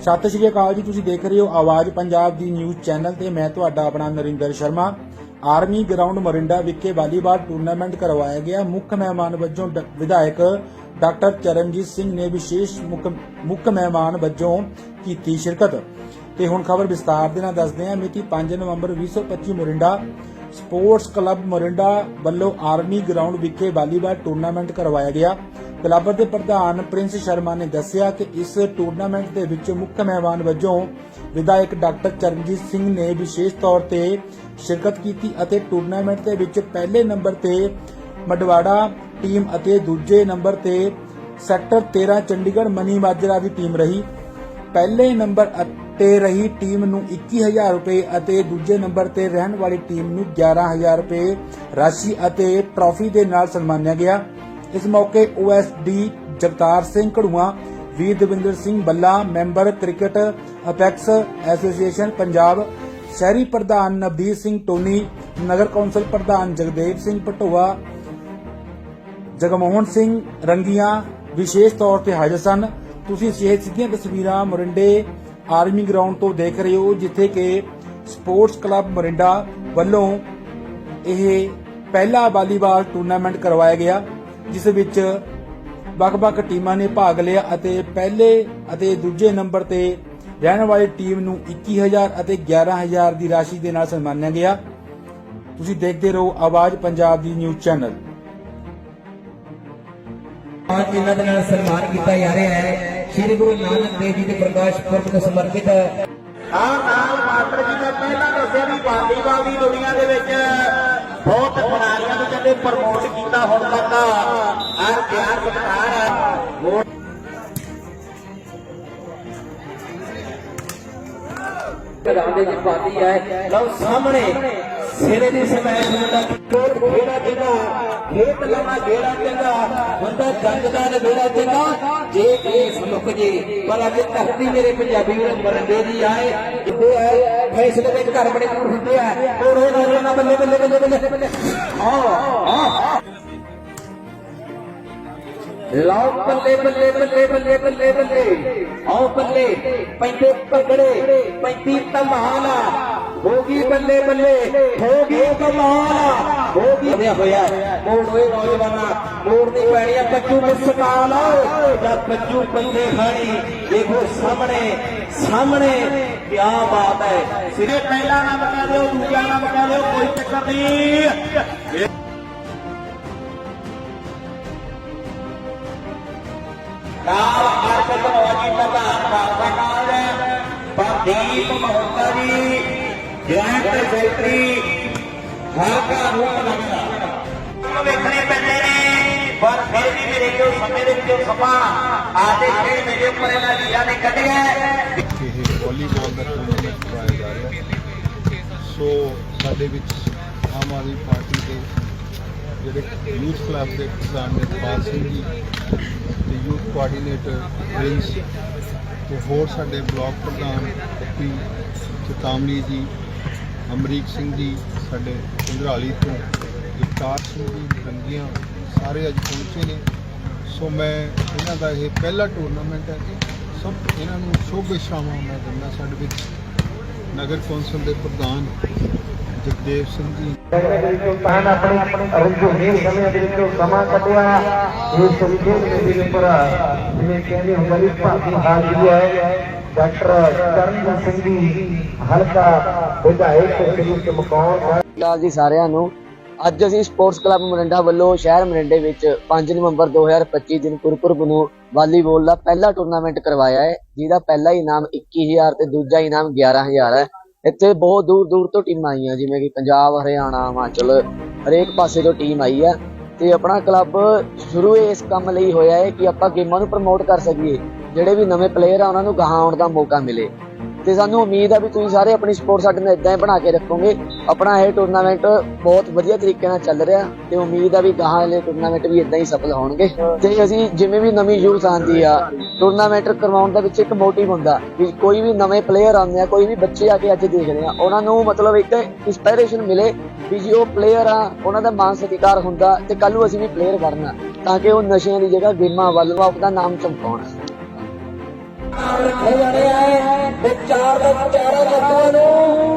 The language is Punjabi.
ਸਤਿ ਸ਼੍ਰੀ ਅਕਾਲ ਜੀ, ਤੁਸੀਂ ਦੇਖ ਰਹੇ ਹੋ ਆਵਾਜ਼ ਪੰਜਾਬ ਦੀ ਨਿਊਜ਼ ਚੈਨਲ ਤੇ ਮੈਂ ਤੁਹਾਡਾ ਆਪਣਾ ਨਰਿੰਦਰ ਸ਼ਰਮਾ। ਆਰਮੀ ਗਰਾਊਂਡ ਮੋਰਿੰਡਾ ਵਿਖੇ ਵਾਲੀਬਾਲ ਟੂਰਨਾਮੈਂਟ ਕਰਵਾਇਆ ਗਿਆ। ਮੁੱਖ ਮਹਿਮਾਨ ਵਜੋਂ ਵਿਧਾਇਕ ਡਾਕਟਰ ਚਰਨਜੀਤ ਸਿੰਘ ਨੇ ਵਿਸ਼ੇਸ਼ ਮੁੱਖ ਮਹਿਮਾਨ ਵਜੋਂ ਕੀਤੀ ਸ਼ਿਰਕਤ। ਤੇ ਹੁਣ ਖਬਰ ਵਿਸਤਾਰ ਦੇ ਨਾਲ ਦੱਸਦੇ ਹਾਂ। ਮਿਤੀ 5 ਨਵੰਬਰ 2025 ਮੋਰਿੰਡਾ ਸਪੋਰਟਸ ਕਲੱਬ ਮੋਰਿੰਡਾ ਵੱਲੋਂ ਆਰਮੀ ਗਰਾਊਂਡ ਵਿਖੇ ਵਾਲੀਬਾਲ ਟੂਰਨਾਮੈਂਟ ਕਰਵਾਇਆ ਗਿਆ। ਕਲੱਬ ਦੇ ਪ੍ਰਧਾਨ ਪ੍ਰਿੰਸ ਸ਼ਰਮਾ ਨੇ ਦੱਸਿਆ ਕਿ ਇਸ ਟੂਰਨਾਮੈਂਟ ਦੇ ਵਿੱਚ ਮੁੱਖ ਮਹਿਮਾਨ ਵਜੋਂ ਵਿਧਾਇਕ ਡਾਕਟਰ ਚਰਨਜੀਤ ਸਿੰਘ ਨੇ ਵਿਸ਼ੇਸ਼ ਤੌਰ ਤੇ ਸ਼ਿਰਕਤ ਕੀਤੀ ਅਤੇ ਟੂਰਨਾਮੈਂਟ ਦੇ ਵਿੱਚ ਪਹਿਲੇ ਨੰਬਰ ਤੇ ਮਡਵਾੜਾ ਟੀਮ ਅਤੇ ਦੂਜੇ ਨੰਬਰ ਤੇ ਸੈਕਟਰ 13 ਚੰਡੀਗੜ੍ਹ ਮਨੀ ਮਾਜਰਾ ਦੀ ਟੀਮ ਰਹੀ। ਪਹਿਲੇ ਨੰਬਰ ਤੇ ਰਹੀ ਟੀਮ ਨੂੰ 21000 ਰੁਪਏ ਅਤੇ ਦੂਜੇ ਨੰਬਰ ਤੇ ਰਹਿਣ ਵਾਲੀ ਟੀਮ ਨੂੰ 11000 ਰੁਪਏ ਰਾਸ਼ੀ ਅਤੇ ਟਰਾਫੀ ਦੇ ਨਾਲ ਸਨਮਾਨਿਆ ਗਿਆ। ਇਸ ਮੌਕੇ ਓਐਸਡੀ ਜਗਤਾਰ ਸਿੰਘ ਘੜੂਆ, ਵੀਰ Davinder Singh Balla, member cricket apex association Punjab, ਸ਼ਹਿਰੀ ਪ੍ਰਧਾਨ ਨਵਦੀਪ ਸਿੰਘ ਟੋਨੀ, ਨਗਰ ਕੌਂਸਲ ਪ੍ਰਧਾਨ ਜਗਦੇਵ ਸਿੰਘ ਪਟੋਆ ਜਗਮੋਹਨ ਸਿੰਘ ਰੰਗੀਆਂ, ਵਿਸ਼ੇਸ਼ ਤੌਰ ਤੇ ਹਾਜ਼ਰ ਸਨ। ਤੁਸੀਂ ਇਹ ਸਿੱਧੀਆਂ ਤਸਵੀਰਾਂ ਮੋਰਿੰਡੇ ਆਰਮੀ ਗਰਾਊਂਡ ਤੋਂ ਦੇਖ ਰਹੇ ਹੋ, ਜਿੱਥੇ ਕਿ ਸਪੋਰਟਸ ਕਲੱਬ ਮੋਰਿੰਡਾ ਵੱਲੋਂ ਇਹ ਪਹਿਲਾ ਵਾਲੀਬਾਲ ਟੂਰਨਾਮੈਂਟ ਕਰਵਾਇਆ ਗਿਆ। ਜਿਸ ਵਿੱਚ ਵੱਖ-ਵੱਖ ਟੀਮਾਂ ਨੇ ਭਾਗ ਲਿਆ ਅਤੇ ਪਹਿਲੇ ਅਤੇ ਦੂਜੇ ਨੰਬਰ ਤੇ ਰਹਿਣ ਵਾਲੀ ਟੀਮ ਨੂੰ 21000 ਅਤੇ 11000 ਦੀ ਰਾਸ਼ੀ ਦੇ ਨਾਲ ਸਨਮਾਨਿਆ ਗਿਆ। ਤੁਸੀਂ ਦੇਖਦੇ ਰਹੋ ਆਵਾਜ਼ ਪੰਜਾਬ ਦੀ ਨਿਊਜ਼ ਚੈਨਲ। ਅੱਜ ਇਹਨਾਂ ਦੇ ਨਾਲ ਸਨਮਾਨ ਕੀਤਾ ਜਾ ਰਿਹਾ ਹੈ। ਸ੍ਰੀ ਗੁਰੂ ਨਾਨਕ ਦੇਵ ਜੀ ਦੇ ਪ੍ਰਕਾਸ਼ ਪੁਰਬ ਨੂੰ ਸਮਰਪਿਤ ਆਹ ਨਾਲ ਮਾਸਟਰ ਜੀ ਨੇ ਪਹਿਲਾਂ ਦੱਸਿਆ ਵੀ ਵਾਲੀਬਾਲ ਦੀ ਦੁਨੀਆ ਦੇ ਵਿੱਚ ਬਹੁਤ ਖਿਡਾਰੀਆਂ ਨੂੰ ਕਹਿੰਦੇ ਪ੍ਰਮੋਟ ਕੀਤਾ ਹੁਣ ਤੱਕ ਆਹ ਪਿਆਰ ਸਤਿਕਾਰ ਹੈ ਹੋਰ ਪ੍ਰਧਾਨ ਪਾਤੀ ਹੈ ਲਓ ਸਾਹਮਣੇ ਸਿਰੇ ਦੀ ਸਮੈਸ਼ ਮੁੰਡਾ ਕੋਲ ਖੇੜਾ ਚੰਗਾ। ਖੇਤ ਲਵਾ ਗੇੜਾ ਚੰਗਾ। ਬੰਦਾ ਜੰਗਦਾ ਨੇ ਗੇੜਾ ਚੰਗਾ। ਜੇ ਇਹ ਸਮੁੱਖ ਜੀ, ਪਰ ਅੱਜ ਧਰਤੀ ਮੇਰੇ ਪੰਜਾਬੀ ਵੀਰ ਮਰੰਦੇ ਦੀ ਆਏ। ਜਿੱਥੇ ਹੈ ਫੈਸਲੇ ਦੇ ਘਰ ਬੜੇ ਦੂਰ ਹੁੰਦੇ ਆ। ਉਹ ਰੋ ਰੋ ਨਾ ਬੱਲੇ ਬੱਲੇ ਲਾਓ ਬੱਲੇ ਬੱਲੇ ਬੱਲੇ ਬੱਲੇ ਬੱਲੇ ਬੱਲੇ। ਆਓ ਬੱਲੇ, ਪੈਂਦੇ ਪਗੜੇ ਪੈਂਦੀ ਧਮਾਲ। ਹੋ ਗਈ ਬੱਲੇ ਬੱਲੇ, ਹੋ ਗਈ ਕਮਾਲ ਹੋ ਗਈ ਹੋਇਆ ਮੋੜ ਹੋਏ ਨੌਜਵਾਨਾ, ਮੋੜ ਨਹੀਂ ਪੈਣੀ ਆ ਬੱਚੂ ਮੁਸਕਾਨ। ਜਦ ਬੱਚੂ ਬੰਦੇ ਖਾਣੀ ਦੇਖੋ ਸਾਹਮਣੇ ਸਾਹਮਣੇ ਕੀ ਬਾਤ ਹੈ। ਸਿਰੇ ਪਹਿਲਾ ਨਾਮ ਕਹਿ ਦਿਓ, ਦੂਜਾ ਨਾਮ ਕਹਿ ਦਿਓ, ਕੋਈ ਚੱਕਰ ਨਹੀਂ। ਨਾਲ ਅਰਪਿਤ ਮੋਜੀ ਪ੍ਰਧਾਨ ਬਾਬਾ ਕਾਲ ਪ੍ਰਦੀਪ ਮਹੋਤਾ ਜੀ ਜੁਆਇੰਟ ਸੈਕਟਰੀ ਹਲਕਾ ਰੂਪ ਨਗਰ ਵੇਖਣੇ ਪੈਂਦੇ ਨੇ, ਪਰ ਫਿਰ ਵੀ ਮੇਰੇ ਜੋ ਸਮੇਂ ਦੇ ਵਿੱਚੋਂ ਸਮਾਂ ਆਦੇ ਖੇਡ ਮੇਰੇ ਉੱਪਰ ਇਹਨਾਂ ਵੀਰਾਂ ਨੇ ਕੱਢਿਆ ਇਹ ਵਾਲੀਬਾਲ ਦਾ ਟੂਰਨਾਮੈਂਟ ਕਰਵਾਇਆ ਜਾ ਰਿਹਾ। ਸੋ ਸਾਡੇ ਵਿੱਚ ਆਮ ਆਦਮੀ ਪਾਰਟੀ ਦੇ ਜਿਹੜੇ ਯੂਥ ਕਲੱਬ ਦੇ ਪ੍ਰਧਾਨ ਨੇ ਪਾਲ ਸਿੰਘ ਜੀ ਤੇ ਯੂਥ ਕੋਆਰਡੀਨੇਟਰ ਪ੍ਰਿੰਸ ਤੇ ਹੋਰ ਸਾਡੇ ਬਲਾਕ ਪ੍ਰਧਾਨ ਪੀ ਚਤਾਮਨੀ ਜੀ, ਅਮਰੀਕ ਸਿੰਘ ਜੀ, ਸਾਡੇ ਚੰਦਰਾਲੀ ਤੋਂ ਜਗਤਾਰ ਸਿੰਘ ਜੀ ਰੰਗੀਆਂ ਸਾਰੇ ਅੱਜ ਪਹੁੰਚੇ ਨੇ। ਸੋ ਮੈਂ ਇਹਨਾਂ ਦਾ ਇਹ ਪਹਿਲਾ ਟੂਰਨਾਮੈਂਟ ਹੈ ਸਭ ਇਹਨਾਂ ਨੂੰ ਸ਼ੁਭ ਇਸ਼ਾਵਾਂ ਮੈਂ ਦਿੰਦਾ ਸਾਡੇ ਵਿੱਚ। ਨਗਰ ਕੌਂਸਲ ਦੇ ਪ੍ਰਧਾਨ ਜਗਦੇਵ ਸਿੰਘ ਜੀ। ਸੁਲਤਾਨ ਆਪਣੀ ਰੰਜੂਨੀ ਸਮੇਂ ਦੇ ਵਿੱਚੋਂ ਸਮਾਂ ਕੱਢਿਆ ਇਹ ਸੰਖੇਪ ਦੇ ਉੱਪਰ ਜਿਵੇਂ ਕਹਿੰਦੇ ਹੁੰਦੇ ਨੇ ਭਾਰਤੀ ਹਾਜ਼ਰੀ ਹੈ ਡਾਕਟਰ ਕਰਨਜੀਤ ਸਿੰਘ ਜੀ ਹਲਕਾ ਵਿਧਾਇਕ ਸ੍ਰੀ ਚਮਕੌਰ ਲਾਲ ਜੀ ਸਾਰਿਆਂ ਨੂੰ ਅੱਜ ਅਸੀਂ ਸਪੋਰਟਸ ਕਲੱਬ ਮੋਰਿੰਡਾ ਵੱਲੋਂ ਸ਼ਹਿਰ ਮੋਰਿੰਡੇ ਵਿੱਚ 5 ਨਵੰਬਰ 2025 ਦਿਨ ਗੁਰਪੁਰਬ ਨੂੰ ਵਾਲੀਬਾਲ ਦਾ ਪਹਿਲਾ ਟੂਰਨਾਮੈਂਟ ਕਰਵਾਇਆ ਹੈ, ਜਿਹਦਾ ਪਹਿਲਾ ਇਨਾਮ 21000 ਤੇ ਦੂਜਾ ਇਨਾਮ 11000 ਹੈ। ਇੱਥੇ ਬਹੁਤ ਦੂਰ ਦੂਰ ਤੋਂ ਟੀਮਾਂ ਆਈਆਂ, ਜਿਵੇਂ ਕਿ ਪੰਜਾਬ, ਹਰਿਆਣਾ, ਹਿਮਾਚਲ, ਹਰੇਕ ਪਾਸੇ ਤੋਂ ਟੀਮ ਆਈ ਹੈ ਤੇ ਆਪਣਾ ਕਲੱਬ ਸ਼ੁਰੂ ਇਸ ਕੰਮ ਲਈ ਹੋਇਆ ਹੈ ਕਿ ਆਪਾਂ ਗੇਮਾਂ ਨੂੰ ਪ੍ਰਮੋਟ ਕਰ ਸਕੀਏ, ਜਿਹੜੇ ਵੀ ਨਵੇਂ ਪਲੇਅਰ ਆ ਉਹਨਾਂ ਨੂੰ ਗਾਹਾਂ ਆਉਣ ਦਾ ਮੌਕਾ ਮਿਲੇ। ਤੇ ਸਾਨੂੰ ਉਮੀਦ ਆ ਵੀ ਤੁਸੀਂ ਸਾਰੇ ਆਪਣੀ ਸਪੋਰਟ ਸਾਡੇ ਨਾਲ ਇਦਾਂ ਹੀ ਬਣਾ ਕੇ ਰੱਖੋਗੇ। ਆਪਣਾ ਇਹ ਟੂਰਨਾਮੈਂਟ ਬਹੁਤ ਵਧੀਆ ਤਰੀਕੇ ਨਾਲ ਚੱਲ ਰਿਹਾ ਤੇ ਉਮੀਦ ਆ ਵੀ ਗਾਹਾਂ ਵਾਲੇ ਟੂਰਨਾਮੈਂਟ ਵੀ ਇਦਾਂ ਹੀ ਸਫਲ ਹੋਣਗੇ। ਤੇ ਅਸੀਂ ਜਿਵੇਂ ਵੀ ਨਵੀਂ ਯੂਥ ਆਂਦੀ ਆ ਟੂਰਨਾਮੈਂਟ ਕਰਵਾਉਣ ਦਾ ਵਿੱਚ ਇੱਕ ਮੋਟਿਵ ਹੁੰਦਾ ਵੀ ਕੋਈ ਵੀ ਨਵੇਂ ਪਲੇਅਰ ਆਉਂਦੇ ਆ, ਕੋਈ ਵੀ ਬੱਚੇ ਆ ਕੇ ਅੱਜ ਦੇਖਦੇ ਆ, ਉਹਨਾਂ ਨੂੰ ਮਤਲਬ ਇੱਕ ਇੰਸਪਾਇਰੇਸ਼ਨ ਮਿਲੇ ਵੀ ਜੀ ਉਹ ਪਲੇਅਰ ਆ, ਉਹਨਾਂ ਦਾ ਮਾਨ ਸਤਿਕਾਰ ਹੁੰਦਾ ਤੇ ਕੱਲ ਨੂੰ ਅਸੀਂ ਵੀ ਪਲੇਅਰ ਬਣਨਾ ਤਾਂ ਕਿ ਉਹ ਨਸ਼ਿਆਂ ਦੀ ਜਗ੍ਹਾ ਗੇਮਾਂ ਵੱਲ ਆਪਣਾ ਨਾਮ ਚਮਕਾਉਣ। ਹੋ। ਜਾਣੇ ਵਿਚਾਰ ਦੇ ਚਾਰਾਂ ਤੱਤਾਂ ਨੂੰ